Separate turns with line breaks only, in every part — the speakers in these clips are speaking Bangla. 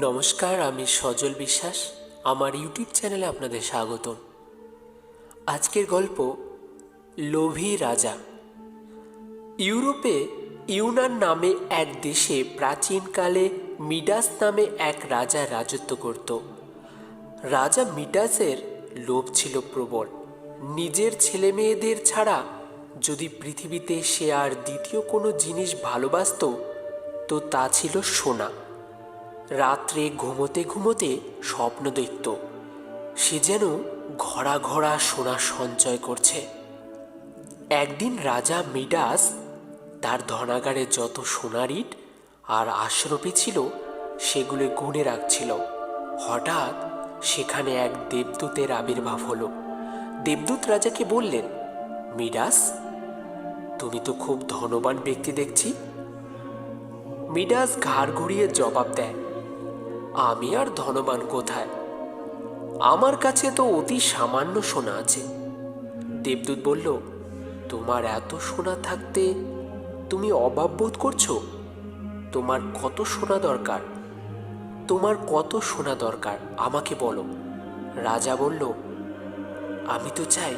নমস্কার, আমি সজল বিশ্বাস। আমার ইউটিউব চ্যানেলে আপনাদের স্বাগত আজকের গল্প, লোভী রাজা। ইউরোপে ইউনান নামে এক দেশে প্রাচীনকালে মিডাস নামে এক রাজা রাজত্ব করত। রাজা মিডাসের লোভ ছিল প্রবল। নিজের ছেলে মেয়েদের ছাড়া যদি পৃথিবীতে সে আর দ্বিতীয় কোনো জিনিস ভালোবাসতো, তো তা ছিল সোনা। রাত্রে ঘুমোতে ঘুমোতে স্বপ্ন দেখত। সে যেন ঘরা ঘরা সোনা সঞ্চয় করছে। একদিন রাজা মিডাস তার ধনাগারে যত সোনার ইট আর আশ্রপি ছিল, সেগুলো গুনে রাখছিল। হঠাৎ সেখানে এক দেবদূতের আবির্ভাব হলো। দেবদূত রাজাকে বললেন, মিডাস, তুমি তো খুব ধনবান ব্যক্তি দেখছি। মিডাস ঘাড় ঘুরিয়ে জবাব দেয় আমি আর ধনবান কোথায়? আমার কাছে তো অতি সামান্য সোনা আছে। দেবদূত বলল, তোমার এত সোনা থাকতে তুমি অভাব বোধ করছ? তোমার কত সোনা দরকার? তোমার কত সোনা দরকার? আমাকে বলো। রাজা বলল, আমি তো চাই,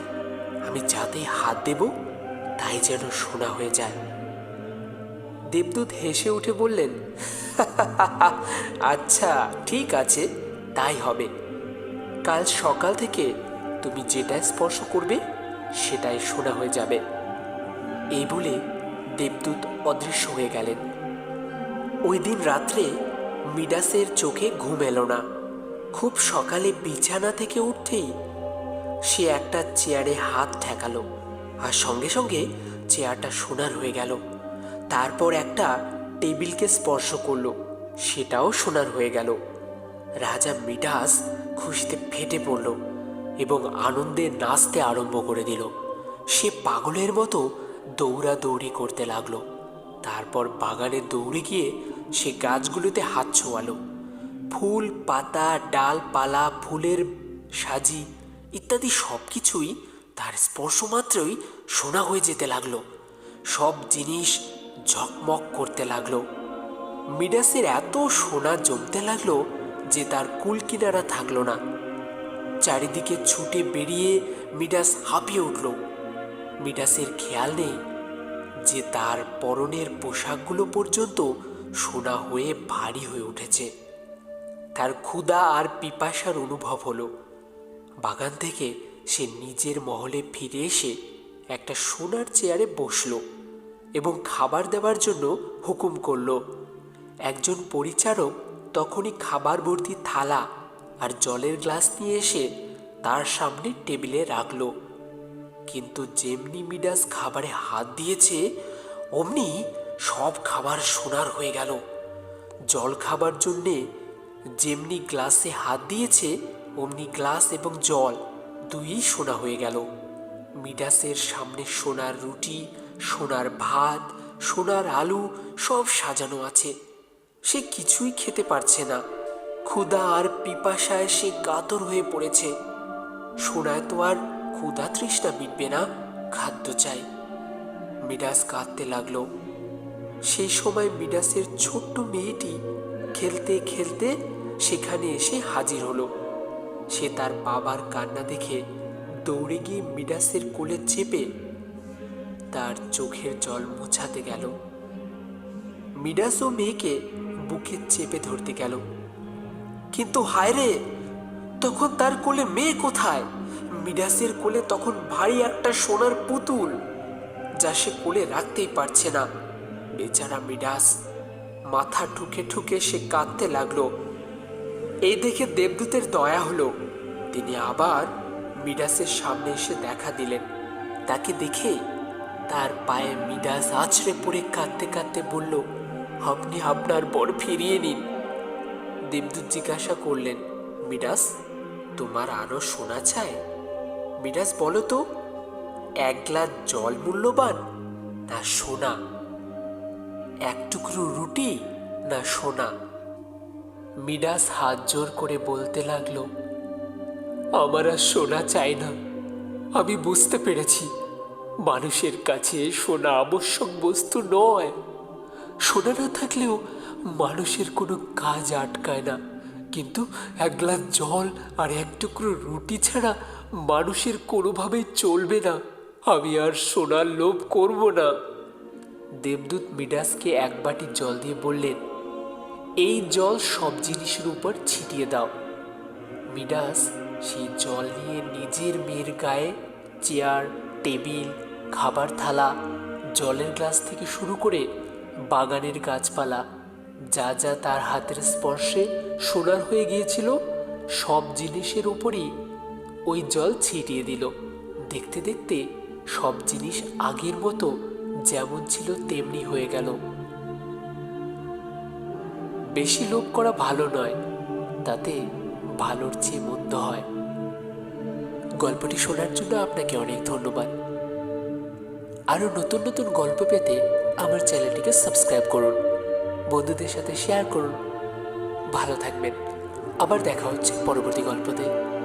আমি যাতে হাত দেব, তাই যেন সোনা হয়ে যায়। দেবদূত হেসে উঠে বললেন আচ্ছা ঠিক আছে, তাই হবে। কাল সকাল থেকে তুমি যেটা স্পর্শ করবে সেটাই সোনা হয়ে যাবে। এই বলে দেবদূত অদৃশ্য হয়ে গেলেন। ওই দিন রাত্রে মিডাসের চোখে ঘুম এলো না। খুব সকালে বিছানা থেকে উঠতেই সে একটা চেয়ারে হাত ঠেকালো আর সঙ্গে সঙ্গে চেয়ারটা সোনার হয়ে গেল। তারপর একটা টেবিলকে স্পর্শ করল। সেটাও সোনার হয়ে গেল। রাজা মিডাস খুশিতে ফেটে পড়ল এবং আনন্দে নাচতে আরম্ভ করে দিল। সে পাগলের মতো দৌড়াদৌড়ি করতে লাগল। তারপর বাগানে দৌড়ে গিয়ে সে গাছগুলোতে হাত ছোঁয়ালো। ফুল, পাতা, ডালপালা, ফুলের সাজি ইত্যাদি সব কিছুই তার স্পর্শ মাত্রই সোনা হয়ে যেতে লাগল। সব জিনিস ঝকমক করতে লাগল। মিডাসের এত সোনা জমতে লাগল যে তার কুল কিনারা থাকল না। চারিদিকে ছুটে বেরিয়ে মিডাস হাঁপিয়ে উঠল। মিডাসের খেয়াল নেই যে তার পরনের পোশাকগুলো পর্যন্ত সোনা হয়ে ভারী হয়ে উঠেছে। তার ক্ষুধা আর পিপাসার অনুভব হলো। বাগান থেকে সে নিজের মহলে ফিরে এসে একটা সোনার চেয়ারে বসল এবং খাবার দেওয়ার জন্য হুকুম করল। একজন পরিচারক তখনই খাবার ভর্তি থালা আর জলের গ্লাস নিয়ে এসে তার সামনে টেবিলে রাখল। কিন্তু যেমনি মিডাস খাবারে হাত দিয়েছে, অমনি সব খাবার সোনার হয়ে গেল। জল খাবার জন্যে যেমনি গ্লাসে হাত দিয়েছে, অমনি গ্লাস এবং জল দুই সোনা হয়ে গেল। মিডাসের সামনে সোনার রুটি, সোনার ভাত, সোনার আলু সব সাজানো আছে। সে কিছুই খেতে পারছে না। ক্ষুধা আর পিপাসায় সে কাতর হয়ে পড়েছে। সোনায় তো আর ক্ষুধা তৃষ্ণা মিটবে না, খাদ্য চাই। মিডাস কাঁদতে লাগল। সেই সময় মিডাসের ছোট্ট মেয়েটি খেলতে খেলতে সেখানে এসে হাজির হলো। সে তার বাবার কান্না দেখে দৌড়ে গিয়ে মিডাসের কোলে চেপে তার চোখের জল মোছাতে গেল। মিডাসও মেয়েকে বুকে চেপে ধরতে গেল। কিন্তু হায় রে তখন তার কোলে মেয়ে কোথায়? মিডাসের কোলে তখন ভারী একটা সোনার পুতুল, যা সে কোলে রাখতেই পারছে না। বেচারা মিডাস মাথা ঠুকে ঠুকে সে কাঁদতে লাগল। এই দেখে দেবদূতের দয়া হলো। তিনি আবার মিডাসের সামনে এসে দেখা দিলেন। তাকে দেখে তার পায়ে মিডাস আছড়ে পড়ে কাঁদতে কাঁদতে বলল আপনি আপনার বর ফিরিয়ে নিন। দেবদূত জিজ্ঞাসা করলেন মিডাস তোমার আরও সোনা চাই? মিডাস বলো তো, এক গ্লাস জল মূল্যবান না সোনা? এক টুকরো রুটি না সোনা? মিডাস হাত জোর করে বলতে লাগল, আমার আর সোনা চাই না। আমি বুঝতে পেরেছি, মানুষের কাছে সোনা আবশ্যক বস্তু নয়। সোনা না থাকলেও মানুষের কোনো কাজ আটকায় না। কিন্তু এক গ্লাস জল আর এক টুকরো রুটি ছাড়া মানুষের কোনোভাবেই চলবে না। আমি আর সোনার লোভ করব না। দেবদূত মিডাসকে এক বাটি জল দিয়ে বললেন, এই জল সব জিনিসের উপর ছিটিয়ে দাও। মিডাস সেই জল নিয়ে নিজের মেয়ের গায়ে চেয়ার, টেবিল, খাবার থালা, জলের গ্লাস থেকে শুরু করে বাগানের গাছপালা, যা যা তার হাতের স্পর্শে সোনার হয়ে গিয়েছিল, সব জিনিসের উপরই ওই জল ছিটিয়ে দিল। দেখতে দেখতে সব জিনিস আগের মতো যেমন ছিল তেমনি হয়ে গেল। বেশি লোভ করা ভালো নয়, তাতে ভালোর চেয়ে মন্দ হয়। গল্পটি শোনার জন্য আপনাকে অনেক ধন্যবাদ। আরও নতুন নতুন গল্প পেতে আমার চ্যানেলটিকে সাবস্ক্রাইব করুন। বন্ধুদের সাথে শেয়ার করুন। ভালো থাকবেন। আবার দেখা হচ্ছে পরবর্তী গল্পতে।